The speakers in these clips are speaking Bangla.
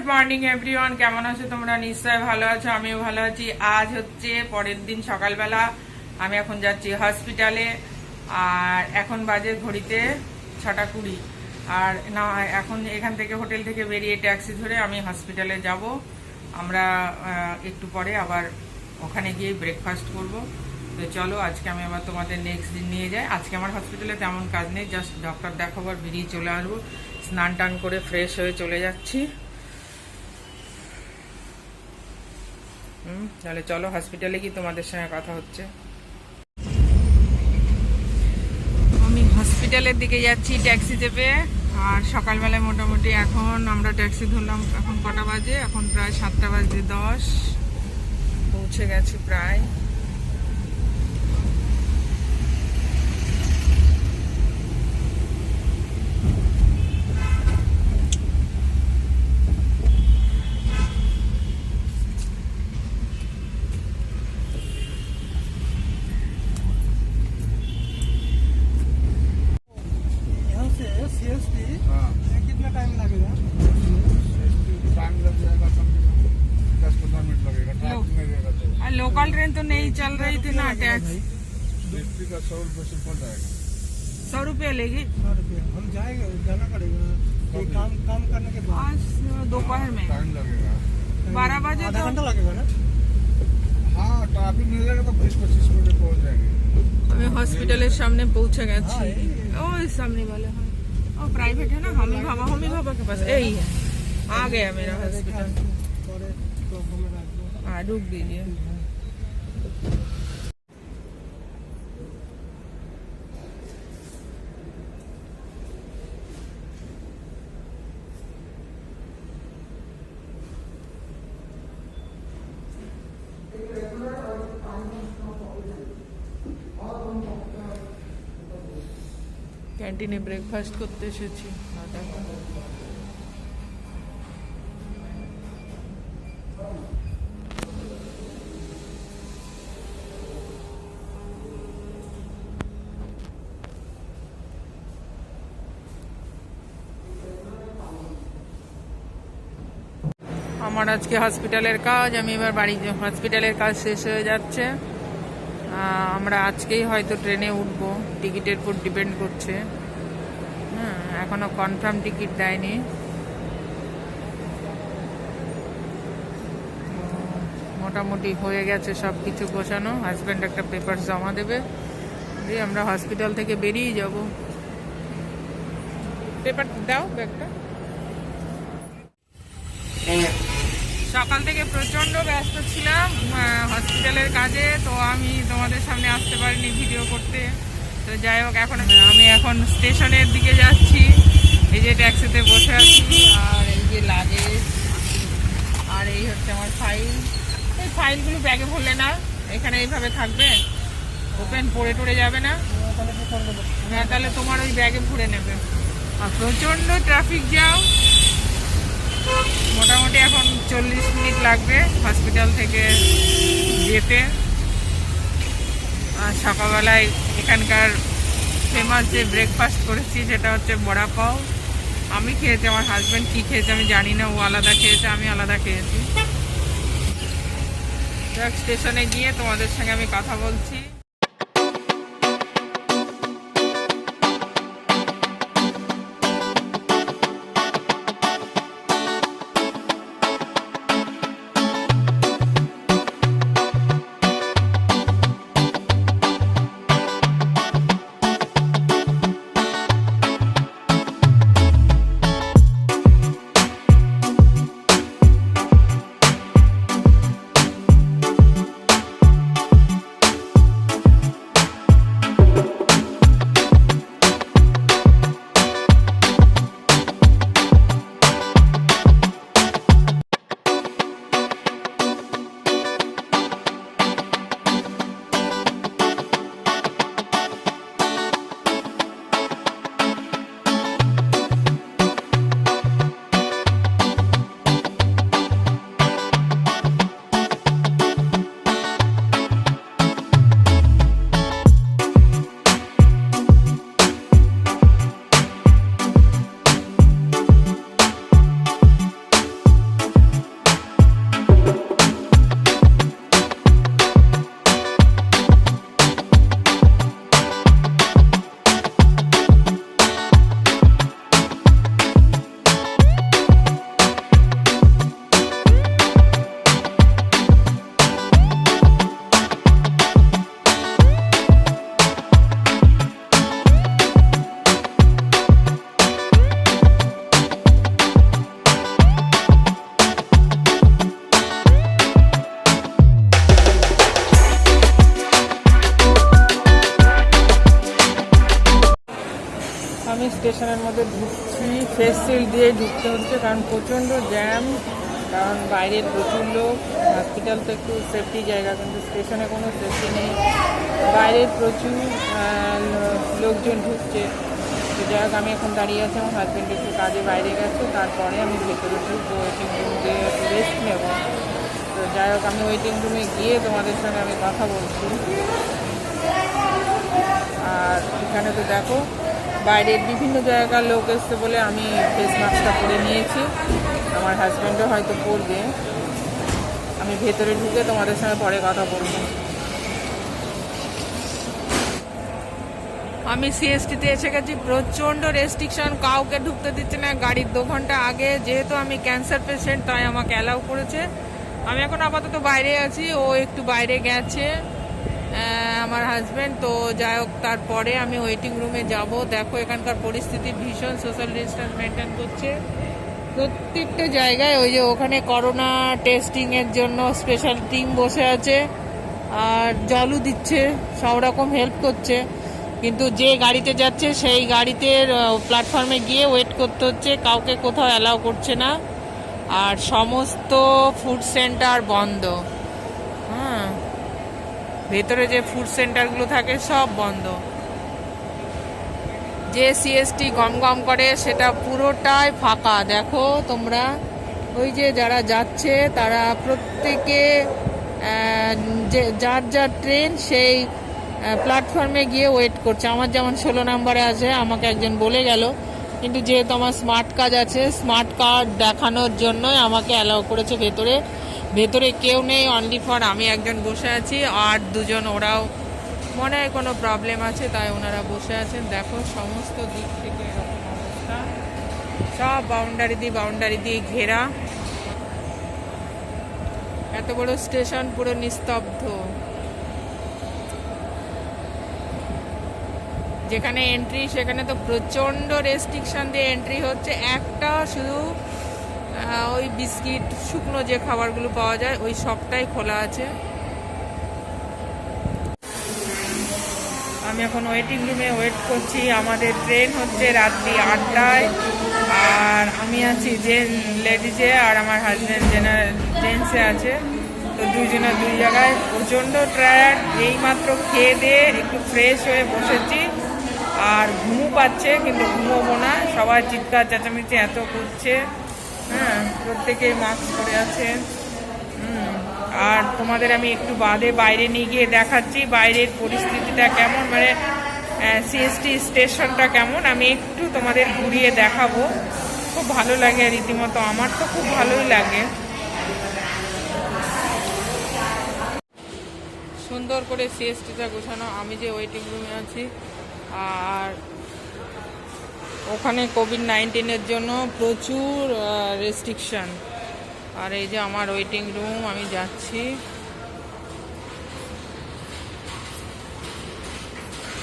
গুড মর্নিং এভরিওয়ান কেমন আছো তোমরা? নিশ্চয় ভালো আছো, আমিও ভালো আছি। আজ হচ্ছে পরের দিন সকালবেলা। আমি এখন যাচ্ছি হসপিটালে আর এখন বাজে ঘড়িতে ছটা কুড়ি। আর না, এখন এখান থেকে হোটেল থেকে বেরিয়ে ট্যাক্সি ধরে আমি হসপিটালে যাব। আমরা একটু পরে আবার ওখানে গিয়ে ব্রেকফাস্ট করব। তো চলো, আজকে আমি আবার তোমাদের নেক্সট দিন নিয়ে যাই। আজকে আমার হসপিটালে তেমন কাজ নেই জাস্ট ডক্টর দেখাবার বেরিয়ে চলে আসব। স্নান টান করে ফ্রেশ হয়ে চলে যাচ্ছি। তাহলে চলো হসপিটালে কি তোমাদের সঙ্গে কথা হচ্ছে। আমি হসপিটালের দিকে যাচ্ছি ট্যাক্সি চেপে, আর সকালবেলায় মোটামুটি এখন আমরা ট্যাক্সি ধরলাম এখন কটা বাজে? এখন প্রায় সাতটা বাজে দশ। পৌঁছে গেছি প্রায়। महँगाई चल रही थी ना टैक्स। बिजली का सौ रूपए ऐसी जाएगा सौ रूपया लेगी। सौ रूपया। हम जाएँगे जाना पड़ेगा। काम काम करने के बाद। दोपहर में। टाइम लगेगा। बारह बजे तो- घंटा लगेगा ना? हाँ, तो बीस पच्चीस हमें हॉस्पिटल के सामने पहुँचे गए ओ सामने वाले हाँ। और प्राइवेट है ना? हमी हम ही भाभा के पास। यही है। आ गया मेरा हॉस्पिटल तो हाँ, रुक दीजिए ক্যান্টিনে ব্রেকফাস্ট করতে এসেছি। আমার আজকে হসপিটালের কাজ, আমি এবার বাড়ি হসপিটালের কাজ শেষ হয়ে যাচ্ছে। আমরা আজকেই হয়তো ট্রেনে উঠবো। টিকিটের উপর ডিপেন্ড করছে। হ্যাঁ এখনও কনফার্ম টিকিট দেয়নি। মোটামুটি হয়ে গেছে সব কিছু গোছানো। হাজব্যান্ড একটা পেপার জমা দেবে। দিয়ে আমরা হসপিটাল থেকে বেরিয়ে যাব। পেপার দাও ব্যাগটা। সকাল থেকে প্রচণ্ড ব্যস্ত ছিলাম হসপিটালের কাজে, তো আমি তোমাদের সামনে আসতে পারিনি ভিডিও করতে। তো যাই হোক, এখন আমি এখন স্টেশনের দিকে যাচ্ছি। এই যে ট্যাক্সিতে বসে আছি, আর এই যে লাগেজ আর এই হচ্ছে আমার ফাইল এই ফাইলগুলো ব্যাগে ভরলে না, এখানে এইভাবে থাকবে। ওপেন পড়ে টড়ে যাবে না। হ্যাঁ তাহলে তোমার ওই ব্যাগে ভরে নেবে। আর প্রচণ্ড ট্রাফিক জ্যাম মোটামুটি এখন চল্লিশ মিনিট লাগবে হসপিটাল থেকে যেতে। সকালবেলায় এখানকার ফেমাস যে ব্রেকফাস্ট করেছি সেটা হচ্ছে বড়া পাও। আমি খেয়েছি, আমার হাজব্যান্ড কী খেয়েছে আমি জানি না, ও আলাদা খেয়েছে, আমি আলাদা খেয়েছি। স্টেশনে গিয়ে তোমাদের সঙ্গে আমি কথা বলছি। স্টেশনের মধ্যে ঢুকছি ফেস সিল দিয়ে ঢুকতে হচ্ছে কারণ প্রচণ্ড জ্যাম, কারণ বাইরের প্রচুর লোক হসপিটাল তো একটু সেফটি জায়গা, কিন্তু স্টেশনে কোনো সেফটি নেই। বাইরের প্রচুর লোকজন ঢুকছে। তো যাই হোক, আমি এখন দাঁড়িয়ে আছি, আমার হাজব্যান্ড একটু কাজে বাইরে গেছে, তারপরে আমি ভেতরে ঢুকবো ওয়েটিং রুম দিয়ে রেস্ট নেব। তো যাই হোক, আমি ওয়েটিং রুমে গিয়ে তোমাদের সঙ্গে আমি কথা বলছি। আর এখানে তো দেখো বাইরের বিভিন্ন জায়গার লোক এসছে বলে আমি ফেস মাস্কটা পরে নিয়েছি। আমার হাজব্যান্ডও হয়তো পরবে। আমি ভেতরে ঢুকে তোমাদের সঙ্গে পরে কথা বলব। আমি সিএসটিতে এসে গেছি। প্রচণ্ড রেস্ট্রিকশন কাউকে ঢুকতে দিচ্ছে না। গাড়ির দু ঘণ্টা আগে যেহেতু আমি ক্যান্সার পেশেন্ট তাই আমাকে অ্যালাউ করেছে। আমি এখন আপাতত বাইরে আছি। ও একটু বাইরে গেছে। আমার হাজব্যান্ড তো যাই হোক, তারপরে আমি ওয়েটিং রুমে যাব। দেখো, এখানকার পরিস্থিতি ভীষণ সোশ্যাল ডিস্টেন্স মেনটেন করছে। প্রত্যেকটা জায়গায় ওই যে ওখানে করোনা টেস্টিংয়ের জন্য স্পেশাল টিম বসে আছে। আর জলও দিচ্ছে, সব রকম হেল্প করছে। কিন্তু যে গাড়িতে যাচ্ছে, সেই গাড়িতে প্ল্যাটফর্মে গিয়ে ওয়েট করতে হচ্ছে। কাউকে কোথাও অ্যালাউ করছে না। আর সমস্ত ফুড সেন্টার বন্ধ। ভেতরে যে ফুড সেন্টারগুলো থাকে সব বন্ধ। যে সিএসটি গম গম করে সেটা পুরোটাই ফাঁকা। দেখো তোমরা, ওই যে যারা যাচ্ছে তারা প্রত্যেকে যে যার যার ট্রেন সেই প্ল্যাটফর্মে গিয়ে ওয়েট করছে। আমার যেমন ষোলো নাম্বারে আছে, আমাকে একজন বলে গেল। কিন্তু যেহেতু আমার স্মার্ট কাজ আছে স্মার্ট কার্ড দেখানোর জন্যই আমাকে অ্যালাউ করেছে ভেতরে। ভেতরে কেউ নেই অনলি ফর আমি একজন বসে আছি, আর দুজন ওরাও মনে হয় কোনো প্রবলেম আছে, তাই ওনারা বসে আছেন। দেখো, সমস্ত দিক থেকে সব বাউন্ডারি দিয়ে বাউন্ডারি দিয়ে ঘেরা। এত বড় স্টেশন পুরো নিস্তব্ধ। যেখানে এন্ট্রি সেখানে তো প্রচণ্ড রেস্ট্রিকশন দিয়ে এন্ট্রি হচ্ছে। একটা শুধু ওই বিস্কিট, শুকনো যে খাবারগুলো পাওয়া যায়, ওই সবটাই খোলা আছে। আমি এখন ওয়েটিং রুমে ওয়েট করছি। আমাদের ট্রেন হচ্ছে রাত্রি আটটায়। আর আমি আছি যে লেডিজে আর আমার হাজব্যান্ড জেনারেল জেন্টসে আছে। তো দুজনে দুই জায়গায়। প্রচণ্ড টায়ার্ড এইমাত্র খেয়ে দিয়ে একটু ফ্রেশ হয়ে বসেছি। আর ঘুমু পাচ্ছে, কিন্তু ঘুমোবো না। সবাই চিৎকার, চেঁচামেচি এত করছে। হ্যাঁ প্রত্যেকেই মাস্ক পরে আছে আর তোমাদের আমি একটু বাদে বাইরে নিয়ে গিয়ে দেখাচ্ছি, বাইরের পরিস্থিতিটা কেমন মানে সিএসটি স্টেশনটা কেমন, আমি একটু তোমাদের ঘুরিয়ে দেখাবো। খুব ভালো লাগে রীতিমতো, আমার তো খুব ভালোই লাগে। সুন্দর করে সিএসটিটা গোছানো, আমি যে ওয়েটিং রুমে আছি, আর ওখানে কোভিড নাইন্টিনের জন্য প্রচুর রেস্ট্রিকশন আর এই যে আমার ওয়েটিং রুম আমি যাচ্ছি।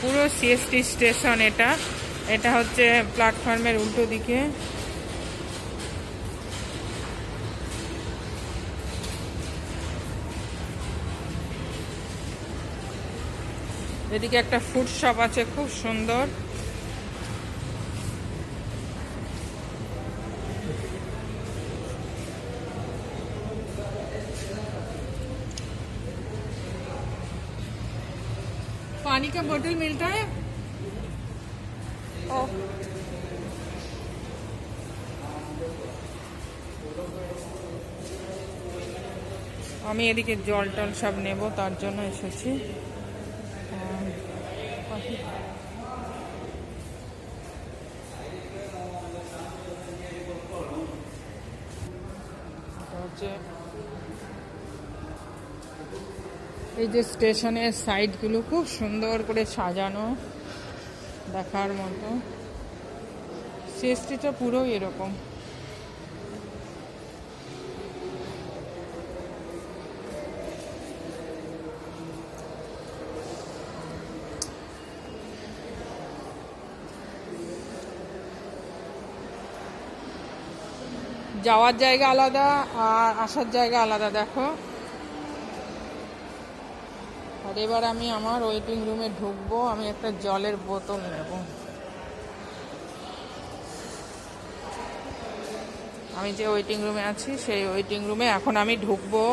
পুরো সিএসটি স্টেশন এটা। এটা হচ্ছে প্ল্যাটফর্মের উল্টো দিকে। এদিকে একটা ফুড শপ আছে, খুব সুন্দর। का बोतल मिलता है ओ আমি এদিকে জল টল সব নেব তার জন্য এসেছি যে স্টেশনের সাইডগুলো খুব সুন্দর করে সাজানো দেখার মতো। সিএসটিটা পুরো এরকম। যাওয়ার জায়গা আলাদা আর আসার জায়গা আলাদা, দেখো। আর এবার আমি আমার ওয়েটিং রুমে ঢুকবো, আমি একটা জলের বোতল নেব। আমি যে ওয়েটিং রুমে আছি, সেই ওয়েটিং রুমে এখন আমি ঢুকবো।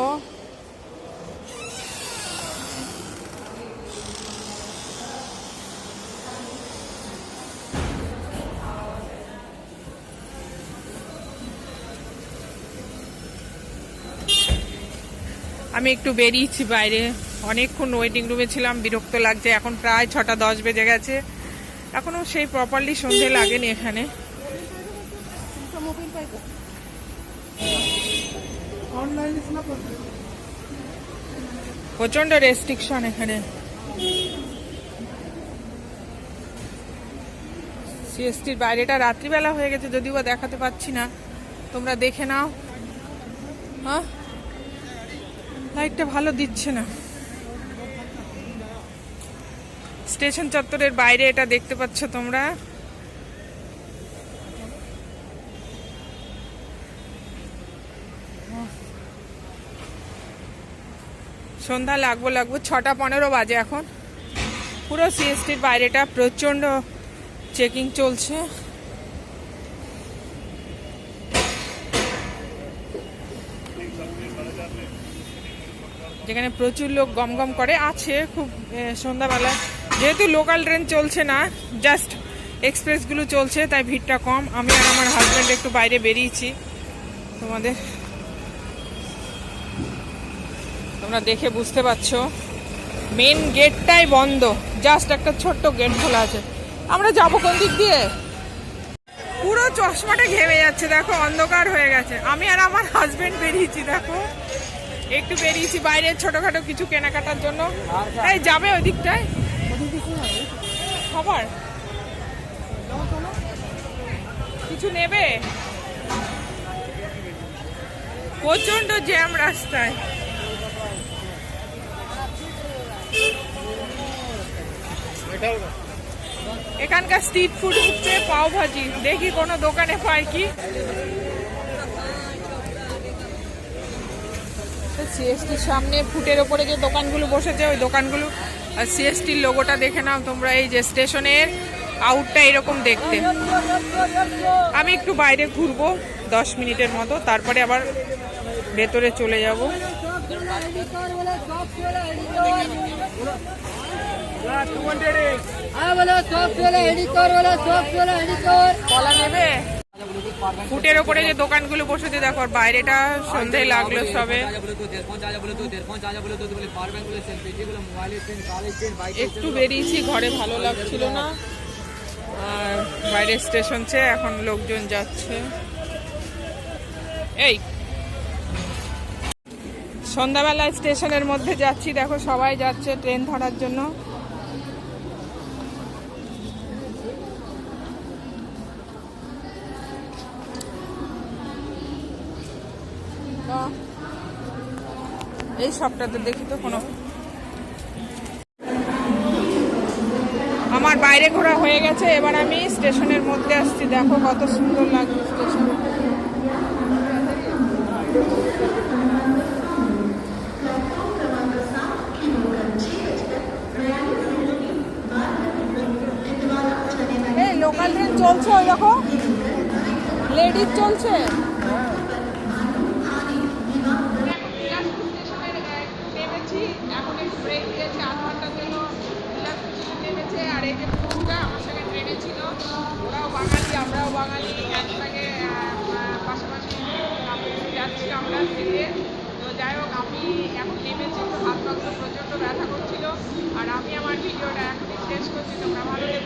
আমি একটু বেরিয়েছি বাইরে। অনেকক্ষণ ওয়েটিং রুমে ছিলাম বিরক্ত লাগছে। এখন প্রায় ছটা দশ বেজে গেছে। এখনও সেই প্রপারলি সন্ধে লাগেনি এখানে। প্রচণ্ড রেস্ট্রিকশন এখানে। সিএসটির বাইরেটা রাত্রিবেলা হয়ে গেছে যদিও বা দেখাতে পাচ্ছি না। তোমরা দেখে নাও। হ্যাঁ? লাইটটা ভালো দিচ্ছে না। স্টেশন চত্বরের বাইরে এটা দেখতে পাচ্ছ তোমরা। সন্ধ্যা লাগবো লাগবো ছটা পনেরো বাজে এখন। পুরো সিএসটির বাইরেটা প্রচণ্ড চেকিং চলছে। যেখানে প্রচুর লোক গম গম করে আছে খুব এ, সন্ধ্যাবেলা যেহেতু লোকাল ট্রেন চলছে না জাস্ট এক্সপ্রেসগুলো চলছে, তাই ভিড়টা কম। আমি আর আমার হাজব্যান্ড একটু বাইরে বেরিয়েছি তোমাদের। তোমরা দেখে বুঝতে পারছ। মেন গেটটাই বন্ধ জাস্ট একটা ছোট্ট গেট খোলা আছে। আমরা যাব কোন দিক দিয়ে? পুরো চশমাটা ঘেমে যাচ্ছে, দেখো, অন্ধকার হয়ে গেছে। আমি আর আমার হাজবেন্ড বেরিয়েছি, দেখো। একটু বেরিয়েছি বাইরে ছোটখাটো কিছু কেনাকাটার জন্য। এই যাবে ওই দিকটায়? খবর? কিছু নেবে? প্রচণ্ড জ্যাম রাস্তায়। এখানকার স্ট্রিট ফুড হচ্ছে পাও ভাজি দেখি কোনো দোকানে পাই কি? সিএসটির সামনে ফুটের ওপরে যে দোকানগুলো বসেছে ওই দোকানগুলো সিএসটির লোগোটা দেখে নাও তোমরা এই যে স্টেশনের আউটটা এরকম দেখতে। আমি একটু বাইরে ঘুরবো দশ মিনিটের মতো তারপরে আবার ভেতরে চলে যাব। কলা নেবে? ফুটের ওপরে যে দোকানগুলো বসেছে দেখো বাইরেটা সন্ধে লাগল সবে একটু বেরিয়েছি ঘরে ভালো লাগছিল না আর বাইরে স্টেশনছে এখন লোকজন যাচ্ছে এই সন্ধ্যাবেলায় স্টেশনের মধ্যে যাচ্ছি দেখো সবাই যাচ্ছে ট্রেন ধরার জন্য এই সবটাতে দেখি তো কোনো আমার বাইরে ঘোরা হয়ে গেছে, এবার আমি স্টেশনের মধ্যে আসছি। দেখো কত সুন্দর লাগছে স্টেশন। লোকাল ট্রেন চলছে ওই দেখো। লেডিস চলছে নেমেছি এখন একটু ব্রেক দিয়েছে আধ ঘণ্টার জন্য বিলাসপুর স্টেশন নেমেছে আর এই যে পুরুষটা আমার সঙ্গে ট্রেনে ছিল ওরাও বাঙালি, আমরাও বাঙালি, একসঙ্গে পাশাপাশি যাচ্ছি আমরা থেকে তো যাই হোক, আমি এখন নেমেছি তো হাত পাগুলো প্রচণ্ড ব্যথা করছিল। আর আমি আমার ভিডিওটা এখনই শেষ করছি, তোমরা ভালো লেগে